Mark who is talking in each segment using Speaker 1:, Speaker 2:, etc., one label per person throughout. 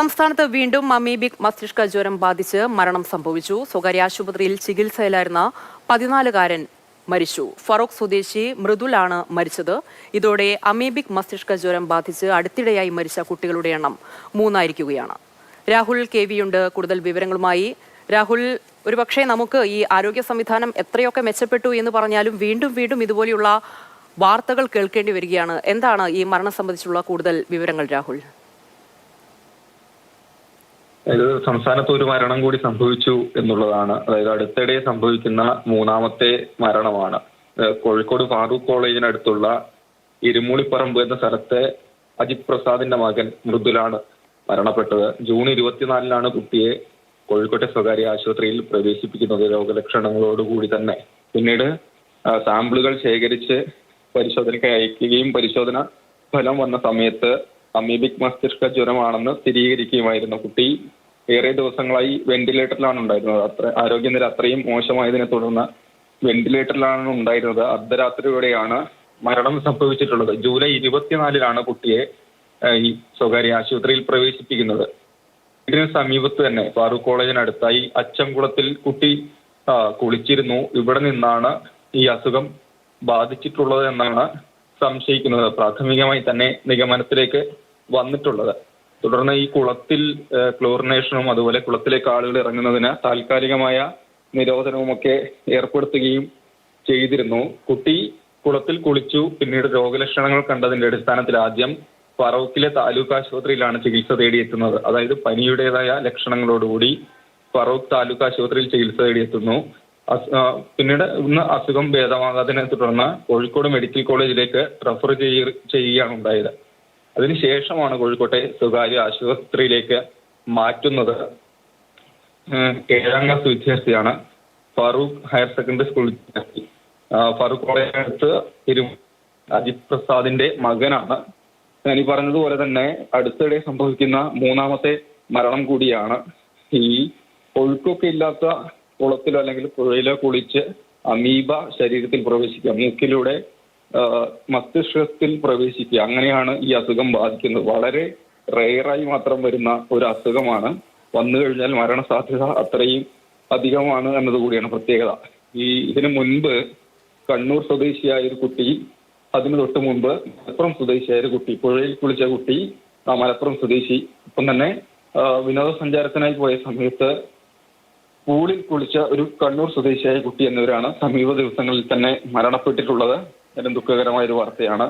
Speaker 1: സംസ്ഥാനത്ത് വീണ്ടും അമീബിക് മസ്തിഷ്ക ജ്വരം ബാധിച്ച് മരണം സംഭവിച്ചു. സ്വകാര്യ ആശുപത്രിയിൽ ചികിത്സയിലായിരുന്ന പതിനാലുകാരൻ മരിച്ചു. ഫറൂഖ് സ്വദേശി മൃദുലാണ് മരിച്ചത്. ഇതോടെ അമീബിക് മസ്തിഷ്ക ജ്വരം ബാധിച്ച് അടുത്തിടെയായി മരിച്ച കുട്ടികളുടെ എണ്ണം മൂന്നായിരിക്കുകയാണ്. രാഹുൽ കെ വിയുണ്ട് കൂടുതൽ വിവരങ്ങളുമായി രാഹുൽ ഒരുപക്ഷെ നമുക്ക് ഈ ആരോഗ്യ സംവിധാനം എത്രയൊക്കെ മെച്ചപ്പെട്ടു എന്ന് പറഞ്ഞാലും വീണ്ടും വീണ്ടും ഇതുപോലെയുള്ള വാർത്തകൾ കേൾക്കേണ്ടി വരികയാണ്. എന്താണ് ഈ മരണം സംബന്ധിച്ചുള്ള കൂടുതൽ വിവരങ്ങൾ രാഹുൽ?
Speaker 2: ഇത് സംസ്ഥാനത്ത് ഒരു മരണം കൂടി സംഭവിച്ചു എന്നുള്ളതാണ്. അതായത് അടുത്തിടെ സംഭവിക്കുന്ന മൂന്നാമത്തെ മരണമാണ്. കോഴിക്കോട് ഫാറൂഖ് കോളേജിനടുത്തുള്ള ഇരുമൂളിപ്പറമ്പ് എന്ന സ്ഥലത്തെ അജിത് പ്രസാദിന്റെ മകൻ മൃദുലാണ് മരണപ്പെട്ടത്. ജൂൺ ഇരുപത്തിനാലിനാണ് കുട്ടിയെ കോഴിക്കോട്ടെ സ്വകാര്യ ആശുപത്രിയിൽ പ്രവേശിപ്പിക്കുന്നത് രോഗലക്ഷണങ്ങളോടുകൂടി തന്നെ. പിന്നീട് സാമ്പിളുകൾ ശേഖരിച്ച് പരിശോധനയ്ക്ക് അയക്കുകയും പരിശോധന ഫലം വന്ന സമയത്ത് അമീബിക് മസ്തിഷ്ക ജ്വരമാണെന്ന് സ്ഥിരീകരിക്കുകയുമായിരുന്നു കുട്ടി ഏറെ ദിവസങ്ങളായി വെന്റിലേറ്ററിലാണ് ഉണ്ടായിരുന്നത്. അത്ര ആരോഗ്യനില അത്രയും മോശമായതിനെ തുടർന്ന് വെന്റിലേറ്ററിലാണ് ഉണ്ടായിരുന്നത്. അർദ്ധരാത്രിയോടെയാണ് മരണം സംഭവിച്ചിട്ടുള്ളത്. ജൂലൈ ഇരുപത്തിനാലിലാണ് കുട്ടിയെ ഈ സ്വകാര്യ ആശുപത്രിയിൽ പ്രവേശിപ്പിക്കുന്നത്. ഇതിന് സമീപത്ത് തന്നെ ഫാറൂഖ് കോളേജിനടുത്തായി അച്ചംകുളത്തിൽ കുട്ടി കുളിച്ചിരുന്നു. ഇവിടെ നിന്നാണ് ഈ അസുഖം ബാധിച്ചിട്ടുള്ളത് എന്നാണ് സംശയിക്കുന്നത്. പ്രാഥമികമായി തന്നെ നിഗമനത്തിലേക്ക് വന്നിട്ടുള്ളത്. തുടർന്ന് ഈ കുളത്തിൽ ക്ലോറിനേഷനും അതുപോലെ കുളത്തിലേക്ക് ആളുകൾ ഇറങ്ങുന്നതിന് താൽക്കാലികമായ നിരോധനവുമൊക്കെ ഏർപ്പെടുത്തുകയും ചെയ്തിരുന്നു. കുട്ടി കുളത്തിൽ കുളിച്ചു പിന്നീട് രോഗലക്ഷണങ്ങൾ കണ്ടതിന്റെ അടിസ്ഥാനത്തിൽ ആദ്യം ഫറോക്കിലെ താലൂക്ക് ആശുപത്രിയിലാണ് ചികിത്സ തേടിയെത്തുന്നത്. അതായത് പനിയുടേതായ ലക്ഷണങ്ങളോടുകൂടി ഫറോക്ക് താലൂക്ക് ആശുപത്രിയിൽ ചികിത്സ തേടിയെത്തുന്നു. പിന്നീട് ഇന്ന് അസുഖം ഭേദമാകാതിനെ തുടർന്ന് കോഴിക്കോട് മെഡിക്കൽ കോളേജിലേക്ക് റഫർ ചെയ്യ- ചെയ്യുകയാണ് ഉണ്ടായത്. അതിനുശേഷമാണ് കോഴിക്കോട്ടെ സ്വകാര്യ ആശുപത്രിയിലേക്ക് മാറ്റുന്നത്. ഏഴാം ക്ലാസ് വിദ്യാർത്ഥിയാണ് ഫാറൂഖ് ഹയർ സെക്കൻഡറി സ്കൂൾ വിദ്യാർത്ഥി. ഫറൂഖ് കോളേജിനടുത്ത് തിരു അജിത് പ്രസാദിന്റെ മകനാണ്. ഞാൻ ഈ പറഞ്ഞതുപോലെ തന്നെ അടുത്തിടെ സംഭവിക്കുന്ന മൂന്നാമത്തെ മരണം കൂടിയാണ്. ഈ ഒഴുക്കൊക്കെ ഇല്ലാത്ത കുളത്തിലോ അല്ലെങ്കിൽ പുഴയിലോ കുളിച്ച് അമീബ ശരീരത്തിൽ പ്രവേശിക്കുക മൂക്കിലൂടെ മസ്തിഷ്കത്തിൽ പ്രവേശിക്കുക. അങ്ങനെയാണ് ഈ അസുഖം ബാധിക്കുന്നത്. വളരെ റെയറായി മാത്രം വരുന്ന ഒരു അസുഖമാണ്. വന്നു കഴിഞ്ഞാൽ മരണസാധ്യത അത്രയും അധികമാണ് എന്നതുകൂടിയാണ് പ്രത്യേകത. ഈ ഇതിനു മുൻപ് കണ്ണൂർ സ്വദേശിയായ ഒരു കുട്ടി അതിന് തൊട്ട് മുമ്പ് മലപ്പുറം സ്വദേശിയായ ഒരു കുട്ടി പുഴയിൽ കുളിച്ച കുട്ടി മലപ്പുറം സ്വദേശി. ഇപ്പം തന്നെ വിനോദസഞ്ചാരത്തിനായി പോയ സമയത്ത് പൂളിൽ കുളിച്ച ഒരു കണ്ണൂർ സ്വദേശിയായ കുട്ടി എന്നിവരാണ് സമീപ ദിവസങ്ങളിൽ തന്നെ മരണപ്പെട്ടിട്ടുള്ളത്. ഏറ്റവും ദുഃഖകരമായ ഒരു വാർത്തയാണ്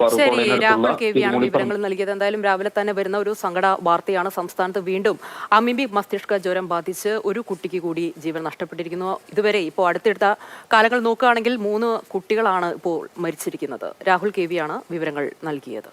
Speaker 1: ശരി രാഹുൽ കെ വിയാണ്
Speaker 2: ആണ്
Speaker 1: വിവരങ്ങൾ നൽകിയത്. എന്തായാലും രാവിലെ തന്നെ വരുന്ന ഒരു സങ്കട വാർത്തയാണ് സംസ്ഥാനത്ത് വീണ്ടും അമിമ്പി മസ്തിഷ്ക ജ്വരം ബാധിച്ച് ഒരു കുട്ടിക്ക് കൂടി ജീവൻ നഷ്ടപ്പെട്ടിരിക്കുന്നു. ഇതുവരെ ഇപ്പോൾ അടുത്തെടുത്ത കാലങ്ങൾ നോക്കുകയാണെങ്കിൽ മൂന്ന് കുട്ടികളാണ് ഇപ്പോൾ മരിച്ചിരിക്കുന്നത്. രാഹുൽ കെ വിയാണ് വിവരങ്ങൾ നൽകിയത്.